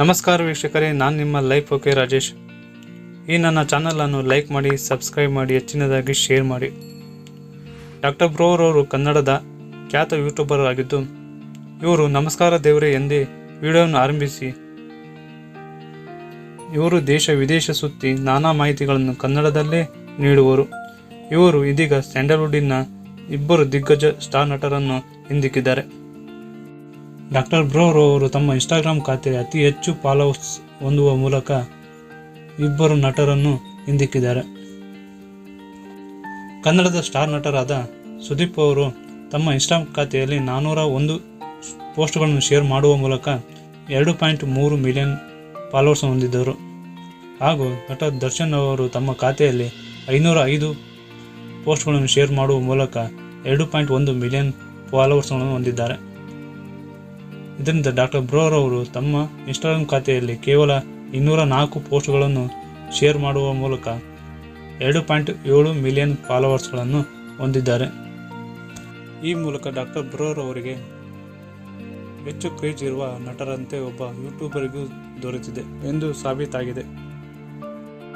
ನಮಸ್ಕಾರ ವೀಕ್ಷಕರೇ, ನಾನು ನಿಮ್ಮ ಲೈಫ್ ಓಕೆ ರಾಜೇಶ್. ಈ ನನ್ನ ಚಾನಲನ್ನು ಲೈಕ್ ಮಾಡಿ ಸಬ್ಸ್ಕ್ರೈಬ್ ಮಾಡಿ, ಹೆಚ್ಚಿನದಾಗಿ ಶೇರ್ ಮಾಡಿ. ಡಾಕ್ಟರ್ ಬ್ರೋರವರು ಕನ್ನಡದ ಖ್ಯಾತ ಯೂಟ್ಯೂಬರ್ ಆಗಿದ್ದು, ಇವರು ನಮಸ್ಕಾರ ದೇವರೇ ಎಂದೇ ವಿಡಿಯೋವನ್ನು ಆರಂಭಿಸಿ. ಇವರು ದೇಶ ವಿದೇಶ ಸುತ್ತಿ ನಾನಾ ಮಾಹಿತಿಗಳನ್ನು ಕನ್ನಡದಲ್ಲೇ ನೀಡುವರು ಇವರು ಇದೀಗ ಸ್ಯಾಂಡಲ್ವುಡ್ಡಿನ ಇಬ್ಬರು ದಿಗ್ಗಜ ಸ್ಟಾರ್ ನಟರನ್ನು ಹಿಂದಿಕ್ಕಿದ್ದಾರೆ. ಡಾಕ್ಟರ್ ಬ್ರೋರ್ ಅವರು ತಮ್ಮ ಇನ್ಸ್ಟಾಗ್ರಾಮ್ ಖಾತೆಯಲ್ಲಿ ಅತಿ ಹೆಚ್ಚು ಫಾಲೋವರ್ಸ್ ಹೊಂದುವ ಮೂಲಕ ಇಬ್ಬರು ನಟರನ್ನು ಹಿಂದಿಕ್ಕಿದ್ದಾರೆ. ಕನ್ನಡದ ಸ್ಟಾರ್ ನಟರಾದ ಸುದೀಪ್ ಅವರು ತಮ್ಮ ಇನ್ಸ್ಟಾಗ್ರಾಮ್ ಖಾತೆಯಲ್ಲಿ ನಾನ್ನೂರ ಒಂದು ಪೋಸ್ಟ್ಗಳನ್ನು ಶೇರ್ ಮಾಡುವ ಮೂಲಕ ಎರಡು ಪಾಯಿಂಟ್ ಮೂರು ಮಿಲಿಯನ್ ಫಾಲೋವರ್ಸ್ ಹೊಂದಿದ್ದರು. ಹಾಗೂ ನಟ ದರ್ಶನ್ ಅವರು ತಮ್ಮ ಖಾತೆಯಲ್ಲಿ ಐನೂರ ಐದು ಪೋಸ್ಟ್ಗಳನ್ನು ಶೇರ್ ಮಾಡುವ ಮೂಲಕ ಎರಡು ಪಾಯಿಂಟ್ ಒಂದು ಮಿಲಿಯನ್ ಫಾಲೋವರ್ಸ್ಗಳನ್ನು ಹೊಂದಿದ್ದಾರೆ. ಇದರಿಂದ ಡಾಕ್ಟರ್ ಬ್ರೋರ್ ಅವರು ತಮ್ಮ ಇನ್ಸ್ಟಾಗ್ರಾಮ್ ಖಾತೆಯಲ್ಲಿ ಕೇವಲ ಇನ್ನೂರ ನಾಲ್ಕು ಪೋಸ್ಟ್ಗಳನ್ನು ಶೇರ್ ಮಾಡುವ ಮೂಲಕ ಎರಡು ಪಾಯಿಂಟ್ ಏಳು ಮಿಲಿಯನ್ ಫಾಲೋವರ್ಸ್ಗಳನ್ನು ಹೊಂದಿದ್ದಾರೆ. ಈ ಮೂಲಕ ಡಾಕ್ಟರ್ ಬ್ರೋರ್ ಅವರಿಗೆ ಹೆಚ್ಚು ಕ್ರೇಜ್ ಇರುವ ನಟರಂತೆ ಒಬ್ಬ ಯೂಟ್ಯೂಬರಿಗೂ ದೊರೆತಿದೆ ಎಂದು ಸಾಬೀತಾಗಿದೆ.